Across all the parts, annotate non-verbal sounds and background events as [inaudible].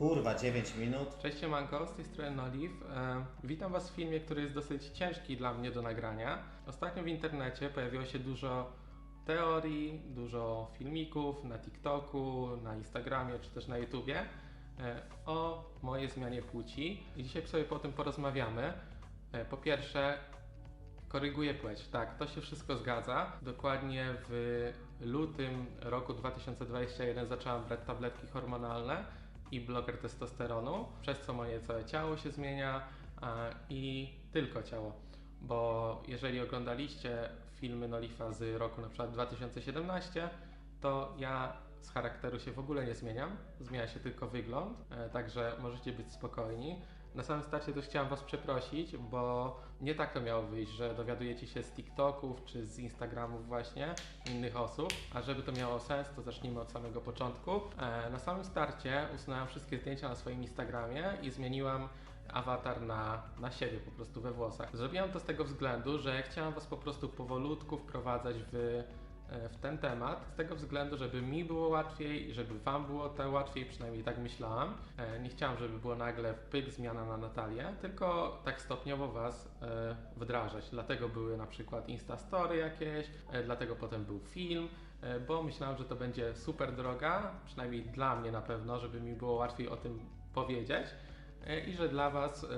Kurwa, 9 minut. Cześć Manko, z tej strony Noliv. E, witam Was w filmie, który jest dosyć ciężki dla mnie do nagrania. Ostatnio w internecie pojawiło się dużo teorii, dużo filmików na TikToku, na Instagramie czy też na YouTubie e, o mojej zmianie płci. I dzisiaj sobie po tym porozmawiamy. E, po pierwsze, Koryguję płeć, tak, to się wszystko zgadza. Dokładnie w lutym roku 2021 zaczęłam brać tabletki hormonalne i bloker testosteronu, przez co moje całe ciało się zmienia i tylko ciało. Bo jeżeli oglądaliście filmy Nolifa z roku na przykład 2017, to ja z charakteru się w ogóle nie zmieniam, zmienia się tylko wygląd, e, także możecie być spokojni. Na samym starcie też chciałam Was przeprosić, bo nie tak to miało wyjść, że dowiadujecie się z TikToków czy z Instagramów właśnie innych osób, a żeby to miało sens, to zacznijmy od samego początku. E, na samym starcie usunąłem wszystkie zdjęcia na swoim Instagramie i zmieniłam awatar na, na siebie po prostu we włosach. Zrobiłam to z tego względu, że chciałam Was po prostu powolutku wprowadzać w w ten temat, z tego względu, żeby mi było łatwiej żeby Wam było to łatwiej, przynajmniej tak myślałam. E, Nie chciałam, żeby było nagle pyk zmiana na Natalię, tylko tak stopniowo Was e, wdrażać. Dlatego były na przykład Instastory jakieś, e, dlatego potem był film, e, bo myślałam, że to będzie super droga, przynajmniej dla mnie na pewno, żeby mi było łatwiej o tym powiedzieć e, i że dla Was, e,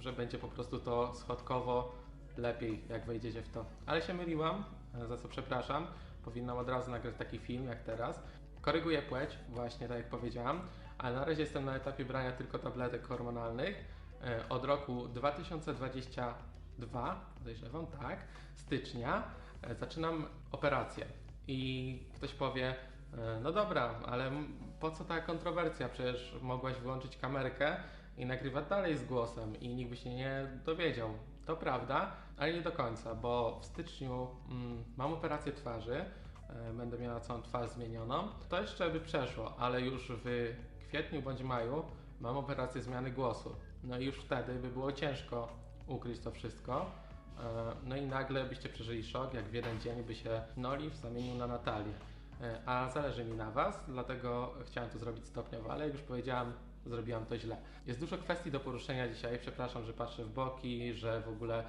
że będzie po prostu to schodkowo lepiej, jak wejdziecie w to. Ale się myliłam, e, za co przepraszam. Powinnam od razu nagrać taki film jak teraz. Koryguję płeć, właśnie tak jak powiedziałam, ale na razie jestem na etapie brania tylko tabletek hormonalnych. E, Od roku 2022, podejrzewam, tak, stycznia, e, zaczynam operację. I ktoś powie, no dobra, ale po co ta kontrowersja? Przecież mogłaś wyłączyć kamerkę i nagrywać dalej z głosem i nikt by się nie dowiedział. To prawda, ale nie do końca, bo w styczniu mm, mam operację twarzy, e, będę miała całą twarz zmienioną. To jeszcze by przeszło, ale już w kwietniu bądź maju mam operację zmiany głosu. No i już wtedy by było ciężko ukryć to wszystko. E, No i nagle byście przeżyli szok, jak w jeden dzień by się Noliv zamienił na Natalię. E, A zależy mi na Was, dlatego chciałem to zrobić stopniowo, ale jak już powiedziałam, zrobiłam to źle. Jest dużo kwestii do poruszenia dzisiaj. Przepraszam, że patrzę w boki, że w ogóle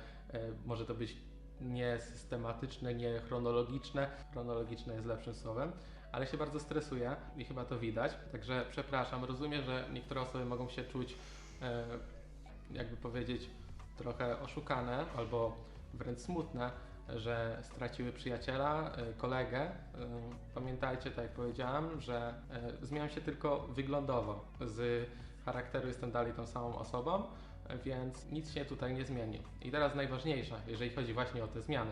może to być niesystematyczne, nie chronologiczne. Jest lepszym słowem, ale się bardzo stresuję i chyba to widać. Także przepraszam, rozumiem, że niektóre osoby mogą się czuć, e, jakby powiedzieć, trochę oszukane albo wręcz smutne, że straciły przyjaciela, y, kolegę. Pamiętajcie, tak jak powiedziałam, że zmieniam się tylko wyglądowo. Z charakteru jestem dalej tą samą osobą, więc nic się tutaj nie zmieni. I teraz najważniejsze, jeżeli chodzi właśnie o te zmiany,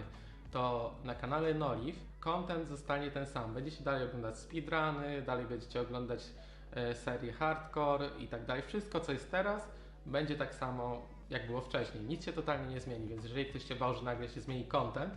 to na kanale Noliv content zostanie ten sam. Będziecie dalej oglądać speedruny, dalej będziecie oglądać e, serię hardcore i tak dalej. Wszystko, co jest teraz, będzie tak samo, jak było wcześniej. Nic się totalnie nie zmieni, więc jeżeli ktoś się bał, że nagle się zmieni content,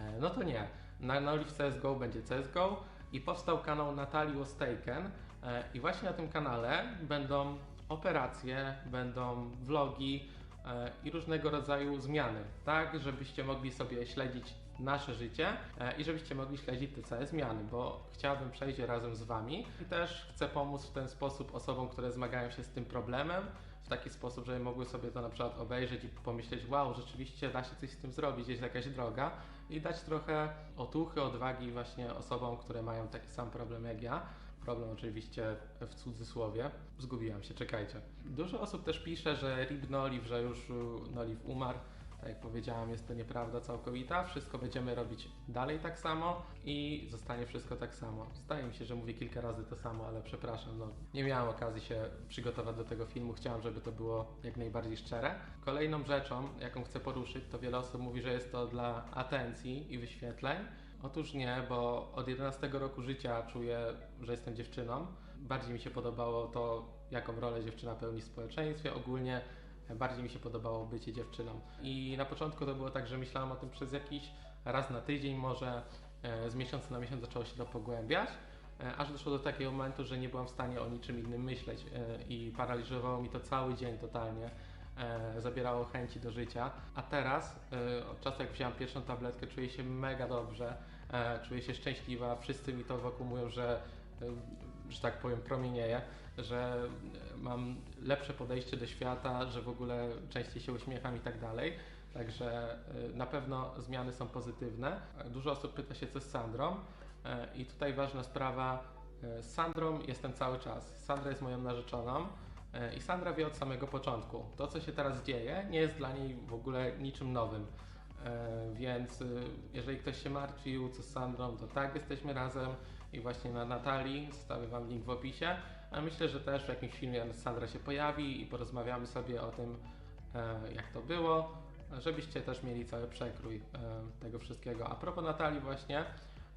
e, no to nie. Na Noliv CSGO będzie CSGO i powstał kanał Natalii Was Taken e, i właśnie na tym kanale będą operacje, będą vlogi, e, i różnego rodzaju zmiany, tak, żebyście mogli sobie śledzić nasze życie e, i żebyście mogli śledzić te całe zmiany, bo chciałbym przejść razem z Wami. I też chcę pomóc w ten sposób osobom, które zmagają się z tym problemem, w taki sposób, żeby mogły sobie to na przykład obejrzeć i pomyśleć, wow, rzeczywiście da się coś z tym zrobić, jest jakaś droga i dać trochę otuchy, odwagi właśnie osobom, które mają taki sam problem jak ja. Problem oczywiście w cudzysłowie. Zgubiłam się, czekajcie. Dużo osób też pisze, że Rib Noliv, że już u, Noliv umarł. Tak jak powiedziałam, jest to nieprawda całkowita. Wszystko będziemy robić dalej tak samo i zostanie wszystko tak samo. Zdaje mi się, że mówię kilka razy to samo, ale przepraszam, no, nie miałam okazji się przygotować do tego filmu. Chciałam, żeby to było jak najbardziej szczere. Kolejną rzeczą, jaką chcę poruszyć, to wiele osób mówi, że jest to dla atencji i wyświetleń. Otóż nie, bo od 11 roku życia czuję, że jestem dziewczyną. Bardziej mi się podobało to, jaką rolę dziewczyna pełni w społeczeństwie ogólnie. Bardziej mi się podobało bycie dziewczyną. I na początku to było tak, że myślałam o tym przez jakiś raz na tydzień, może e, z miesiąca na miesiąc zaczęło się to pogłębiać. E, Aż doszło do takiego momentu, że nie byłam w stanie o niczym innym myśleć e, i paraliżowało mi to cały dzień totalnie zabierało chęci do życia. A teraz, od czasu jak wziąłem pierwszą tabletkę, czuję się mega dobrze, czuję się szczęśliwa. Wszyscy mi to wokół mówią, że że tak powiem, promienieje, że e, mam lepsze podejście do świata, że w ogóle częściej się uśmiecham i tak dalej. Także e, na pewno zmiany są pozytywne. Dużo osób pyta się, co z Sandrą. E, I tutaj ważna sprawa, z Sandrą jestem cały czas. Sandra jest moją narzeczoną i Sandra wie od samego początku. To, co się teraz dzieje, nie jest dla niej w ogóle niczym nowym. Więc jeżeli ktoś się martwił, co z Sandrą, to tak, jesteśmy razem i właśnie na Natalii, zostawię Wam link w opisie. A myślę, że też w jakimś filmie Sandra się pojawi i porozmawiamy sobie o tym, e, jak to było, żebyście też mieli cały przekrój e, tego wszystkiego. A propos Natalii właśnie,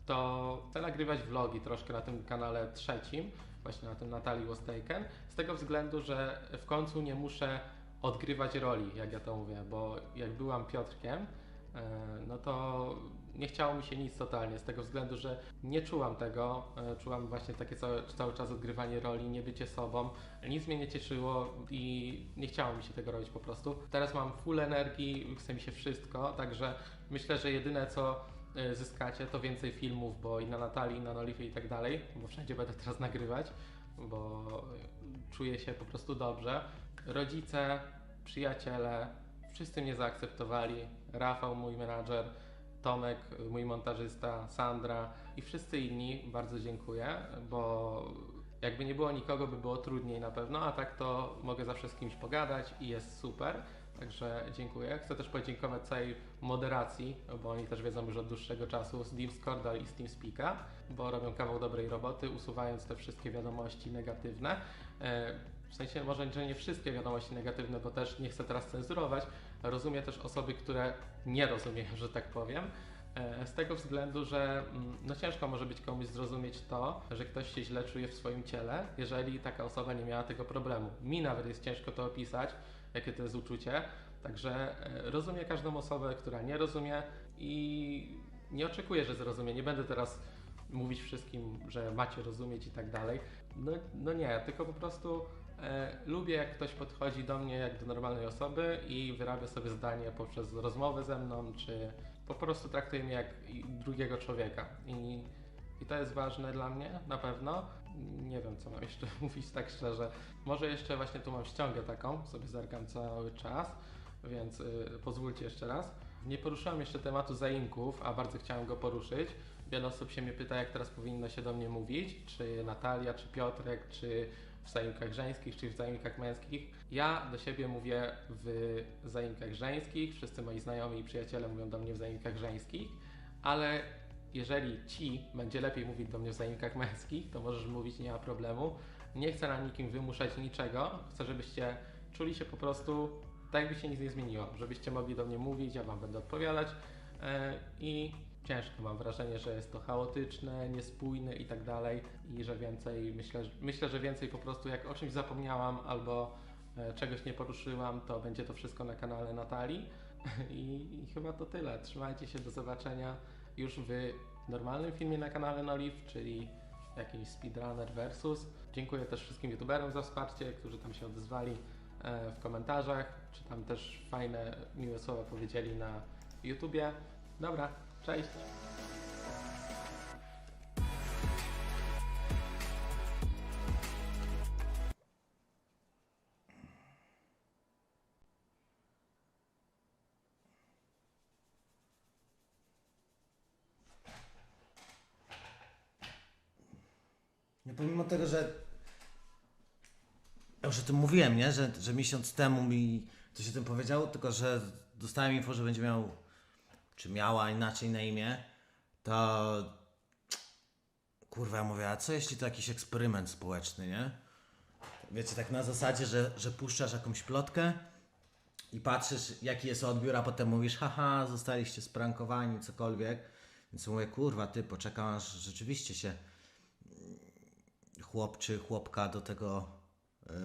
to chcę nagrywać vlogi troszkę na tym kanale trzecim, właśnie na tym Natalii Was Taken, z tego względu, że w końcu nie muszę odgrywać roli, jak ja to mówię, bo jak byłam Piotrkiem, e, no to nie chciało mi się nic totalnie, z tego względu, że nie czułam tego, e, czułam właśnie takie cały, czas odgrywanie roli, nie bycie sobą, nic mnie nie cieszyło i nie chciało mi się tego robić po prostu. Teraz mam full energii, chce mi się wszystko, także myślę, że jedyne co e, zyskacie to więcej filmów, bo i na Natalii, i na Nolifie i tak dalej, bo wszędzie będę teraz nagrywać, bo czuję się po prostu dobrze. Rodzice, przyjaciele, wszyscy mnie zaakceptowali. Rafał, mój menadżer, Tomek, mój montażysta, Sandra i wszyscy inni bardzo dziękuję, bo jakby nie było nikogo, by było trudniej na pewno, a tak to mogę zawsze z kimś pogadać i jest super. Także dziękuję. Chcę też podziękować całej moderacji, bo oni też wiedzą już od dłuższego czasu z Discorda i z TeamSpeaka, bo robią kawał dobrej roboty, usuwając te wszystkie wiadomości negatywne. W sensie może, że nie wszystkie wiadomości negatywne, bo też nie chcę teraz cenzurować. Rozumiem też osoby, które nie rozumieją, że tak powiem. E, Z tego względu, że mm, no ciężko może być komuś zrozumieć to, że ktoś się źle czuje w swoim ciele, jeżeli taka osoba nie miała tego problemu. Mi nawet jest ciężko to opisać, jakie to jest uczucie. Także e, rozumiem każdą osobę, która nie rozumie i nie oczekuję, że zrozumie. Nie będę teraz mówić wszystkim, że macie rozumieć i tak dalej. No, no nie, tylko po prostu lubię, jak ktoś podchodzi do mnie jak do normalnej osoby i wyrabia sobie zdanie poprzez rozmowę ze mną, czy po prostu traktuje mnie jak drugiego człowieka. I, I to jest ważne dla mnie, na pewno. Nie wiem, co mam jeszcze [laughs] mówić tak szczerze. Może jeszcze właśnie tu mam ściągę taką, sobie zerkam cały czas, więc y, pozwólcie jeszcze raz. Nie poruszyłam jeszcze tematu zaimków, a bardzo chciałem go poruszyć. Wiele osób się mnie pyta, jak teraz powinno się do mnie mówić, czy Natalia, czy Piotrek, czy w zaimkach żeńskich, czy w zaimkach męskich. Ja do siebie mówię w zaimkach żeńskich, wszyscy moi znajomi i przyjaciele mówią do mnie w zaimkach żeńskich, ale jeżeli ci będzie lepiej mówić do mnie w zaimkach męskich, to możesz mówić, nie ma problemu. Nie chcę na nikim wymuszać niczego, chcę, żebyście czuli się po prostu tak, jakby się nic nie zmieniło, żebyście mogli do mnie mówić, ja wam będę odpowiadać. E, i ciężko mam wrażenie, że jest to chaotyczne, niespójne i tak dalej i że więcej, myślę, myślę, że więcej po prostu jak o czymś zapomniałam albo e, czegoś nie poruszyłam, to będzie to wszystko na kanale Natalii [laughs] i, i chyba to tyle. Trzymajcie się, do zobaczenia już w normalnym filmie na kanale Noliv, czyli jakiś Speedrunner versus. Dziękuję też wszystkim youtuberom za wsparcie, którzy tam się odezwali e, w komentarzach, czy tam też fajne, miłe słowa powiedzieli na YouTubie. Dobra, cześć! No pomimo tego, że ja już o tym mówiłem, nie? Że, że miesiąc temu mi coś o tym powiedział, tylko że dostałem info, że będzie miał, czy miała inaczej na imię, to kurwa, ja mówię, a co jeśli to jakiś eksperyment społeczny, nie? Wiecie, tak na zasadzie, że, że puszczasz jakąś plotkę i patrzysz, jaki jest odbiór, a potem mówisz, haha, zostaliście sprankowani, cokolwiek. Więc mówię, kurwa, ty, poczekam aż rzeczywiście się chłop czy chłopka do tego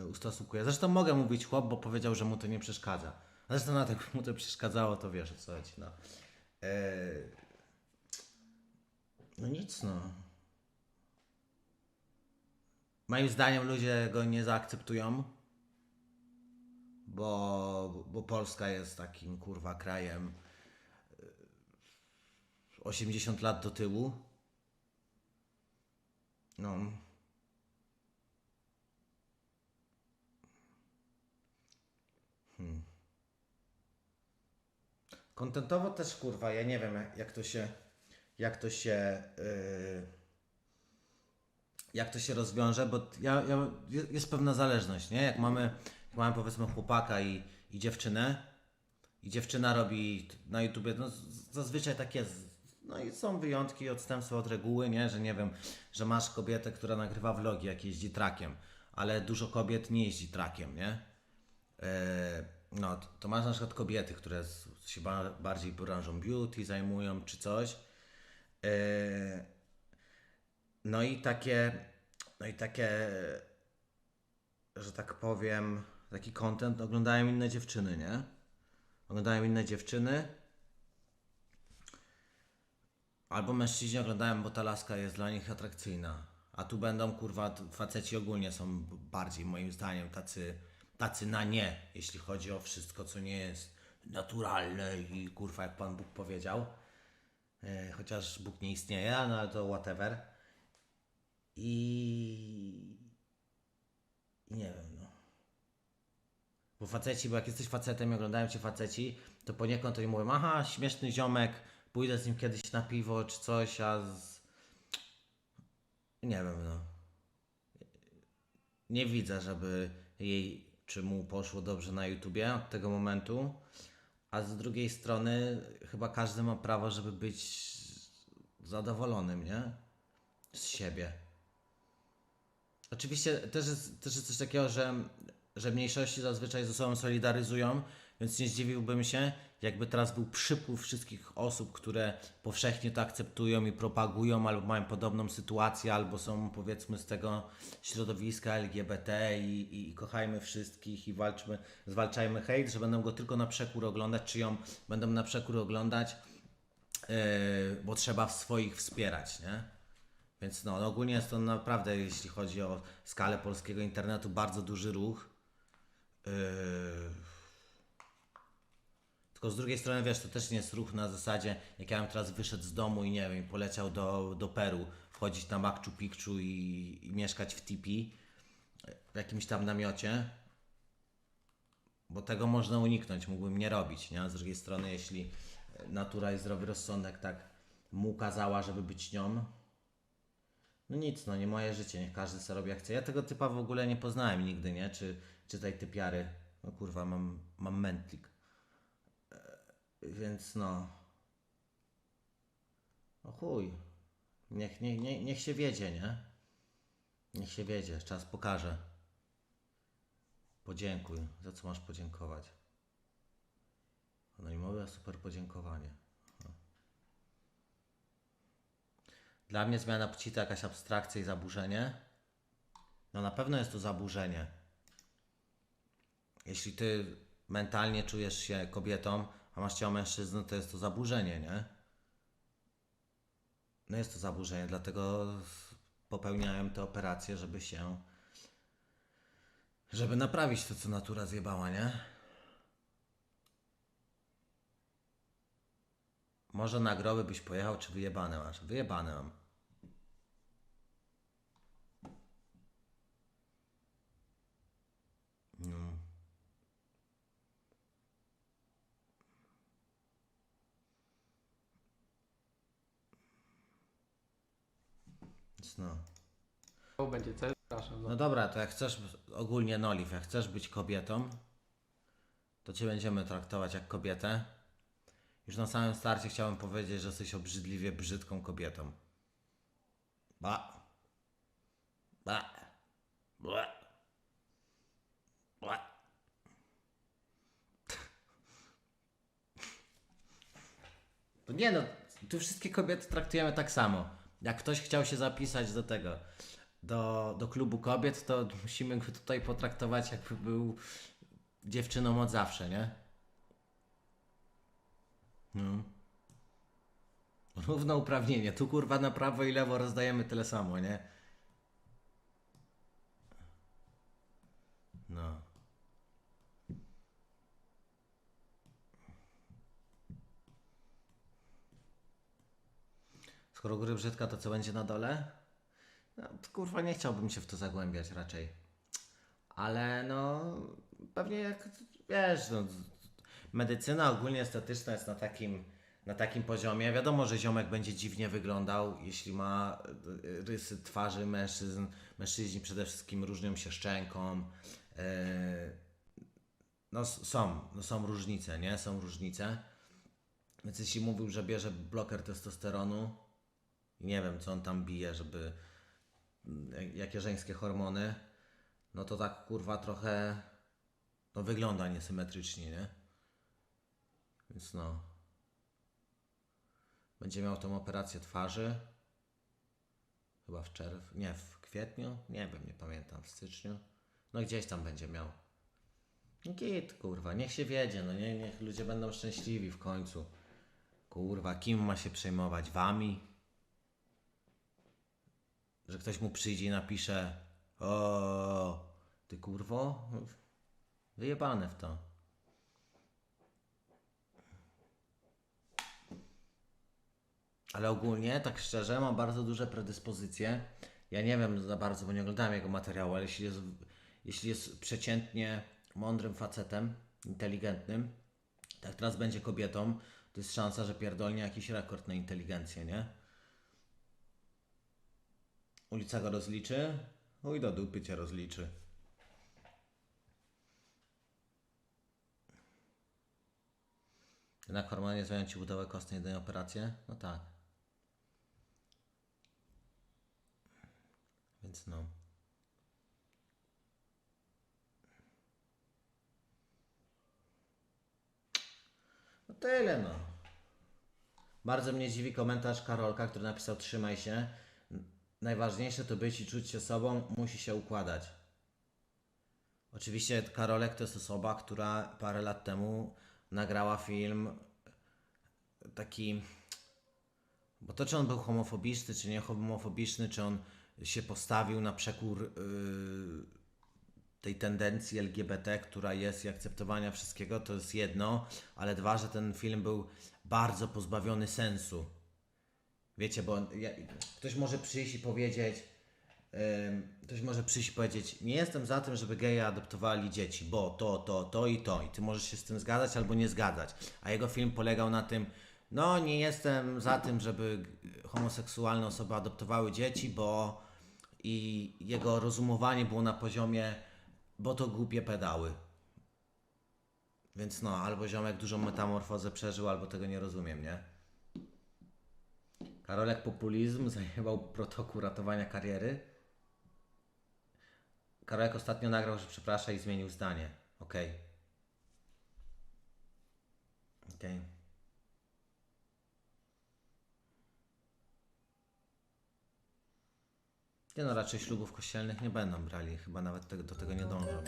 y, ustosunkuje. Zresztą mogę mówić chłop, bo powiedział, że mu to nie przeszkadza. Zresztą na tak mu to przeszkadzało, to wiesz co chodzi. No, E, no nic, no. Moim zdaniem ludzie go nie zaakceptują, bo, bo Polska jest takim kurwa krajem y, 80 lat do tyłu. No. Kontentowo też kurwa, ja nie wiem jak, to się, jak to się, yy, jak to się rozwiąże, bo ja, ja, jest pewna zależność, nie? Jak mamy, jak mamy powiedzmy chłopaka i, i dziewczynę i dziewczyna robi na YouTubie, no zazwyczaj tak jest, no i są wyjątki, odstępstwa od reguły, nie? Że nie wiem, że masz kobietę, która nagrywa vlogi, jak jeździ trakiem, ale dużo kobiet nie jeździ trakiem, nie? E, no, to, masz na przykład kobiety, które się ba- bardziej branżą beauty zajmują czy coś. E, no i takie, no i takie, że tak powiem, taki content oglądają inne dziewczyny, nie? Oglądają inne dziewczyny. Albo mężczyźni oglądają, bo ta laska jest dla nich atrakcyjna. A tu będą, kurwa, faceci ogólnie są bardziej, moim zdaniem, tacy, tacy na nie, jeśli chodzi o wszystko, co nie jest naturalne i kurwa, jak Pan Bóg powiedział. E, chociaż Bóg nie istnieje, no ale to whatever. I... I nie wiem, no. Bo faceci, bo jak jesteś facetem i oglądają cię faceci, to poniekąd oni mówią, aha, śmieszny ziomek, pójdę z nim kiedyś na piwo czy coś, a z... Nie wiem, no. Nie widzę, żeby jej czy mu poszło dobrze na YouTubie od tego momentu. A z drugiej strony chyba każdy ma prawo, żeby być zadowolonym, nie? Z siebie. Oczywiście też jest, też jest coś takiego, że, że mniejszości zazwyczaj ze sobą solidaryzują, więc nie zdziwiłbym się, jakby teraz był przypływ wszystkich osób, które powszechnie to akceptują i propagują, albo mają podobną sytuację, albo są powiedzmy z tego środowiska LGBT i, i, i kochajmy wszystkich i walczmy, zwalczajmy hejt, że będą go tylko na przekór oglądać, czy ją będą na przekór oglądać, yy, bo trzeba swoich wspierać, nie? Więc no, ogólnie jest to naprawdę, jeśli chodzi o skalę polskiego internetu, bardzo duży ruch. Yy... Tylko z drugiej strony, wiesz, to też nie jest ruch na zasadzie, jak ja bym teraz wyszedł z domu i nie wiem, poleciał do, do Peru, wchodzić na Machu Picchu i, i mieszkać w tipi, w jakimś tam namiocie, bo tego można uniknąć, mógłbym nie robić, nie? Z drugiej strony, jeśli natura i zdrowy rozsądek tak mu kazała, żeby być nią, no nic, no nie moje życie, niech każdy sobie robi jak chce. Ja tego typa w ogóle nie poznałem nigdy, nie? Czy, czy tej typiary. No kurwa, mam, mam mętlik. Więc no. No chuj. Niech, niech, niech, niech się wiedzie, nie? Niech się wiedzie, czas pokaże. Podziękuj. Za co masz podziękować? Anonimowe super podziękowanie. Dla mnie zmiana płci to jakaś abstrakcja i zaburzenie. No na pewno jest to zaburzenie. Jeśli ty mentalnie czujesz się kobietą, a masz ciało mężczyzny, to jest to zaburzenie, nie? No jest to zaburzenie, dlatego popełniałem te operacje, żeby się... Żeby naprawić to, co natura zjebała, nie? Może na groby byś pojechał, czy wyjebane masz? Wyjebane mam. Więc no. będzie cel, przepraszam. No. No dobra, to jak chcesz, ogólnie Noliv, jak chcesz być kobietą, to cię będziemy traktować jak kobietę. Już na samym starcie chciałem powiedzieć, że jesteś obrzydliwie brzydką kobietą. Ba. Ba. Ba. Ba. To [laughs] nie no, tu wszystkie kobiety traktujemy tak samo. Jak ktoś chciał się zapisać do tego, do, do klubu kobiet, to musimy go tutaj potraktować jakby był dziewczyną od zawsze, nie? No. Równouprawnienie. Tu kurwa na prawo i lewo rozdajemy tyle samo, nie? No. Skoro góry brzydka, to co będzie na dole? No, kurwa nie chciałbym się w to zagłębiać raczej. Ale no, pewnie jak, wiesz, no, medycyna ogólnie estetyczna jest na takim, na takim poziomie. Wiadomo, że ziomek będzie dziwnie wyglądał, jeśli ma y, rysy twarzy mężczyzn. Mężczyźni przede wszystkim różnią się szczęką. Yy, no są, no są różnice, nie? Są różnice. Więc jeśli mówił, że bierze bloker testosteronu, i nie wiem, co on tam bije, żeby jak- jakie żeńskie hormony, no to tak kurwa trochę no wygląda niesymetrycznie, nie? Więc no. Będzie miał tą operację twarzy. Chyba w czerwcu, nie, w kwietniu, nie wiem, nie pamiętam, w styczniu. No gdzieś tam będzie miał. Git, kurwa, niech się wiedzie, no nie, niech ludzie będą szczęśliwi w końcu. Kurwa, kim ma się przejmować? Wami? Że ktoś mu przyjdzie i napisze O, ty kurwo? Wyjebane w to. Ale ogólnie, tak szczerze, mam bardzo duże predyspozycje. Ja nie wiem za bardzo, bo nie oglądałem jego materiału, ale jeśli jest, jeśli jest przeciętnie mądrym facetem, inteligentnym, tak teraz będzie kobietą, to jest szansa, że pierdolnie jakiś rekord na inteligencję, nie? Ulica go rozliczy? Uj, do dupy cię rozliczy. Jednak hormony zmieniają ci budowę kostnej jedynie operację? No tak. Więc no. No tyle no. Bardzo mnie dziwi komentarz Karolka, który napisał trzymaj się. Najważniejsze to być i czuć się sobą, musi się układać. Oczywiście Karolek to jest osoba, która parę lat temu nagrała film taki. Bo to, czy on był homofobiczny, czy nie homofobiczny, czy on się postawił na przekór yy, tej tendencji LGBT, która jest i akceptowania wszystkiego, to jest jedno, ale dwa, że ten film był bardzo pozbawiony sensu. Wiecie, bo ja, ktoś może przyjść i powiedzieć, ktoś może przyjść i powiedzieć, nie jestem za tym, żeby geje adoptowali dzieci, bo to, to, to i to. I ty możesz się z tym zgadzać albo nie zgadzać. A jego film polegał na tym, no nie jestem za tym, żeby homoseksualne osoby adoptowały dzieci, bo i jego rozumowanie było na poziomie, bo to głupie pedały. Więc no, albo ziomek dużą metamorfozę przeżył, albo tego nie rozumiem, nie? Karolek populizm zajmował protokół ratowania kariery. Karolek ostatnio nagrał, że przeprasza i zmienił zdanie. Okej. Okej. Nie no, raczej ślubów kościelnych nie będą brali, chyba nawet tego, do tego nie dążą.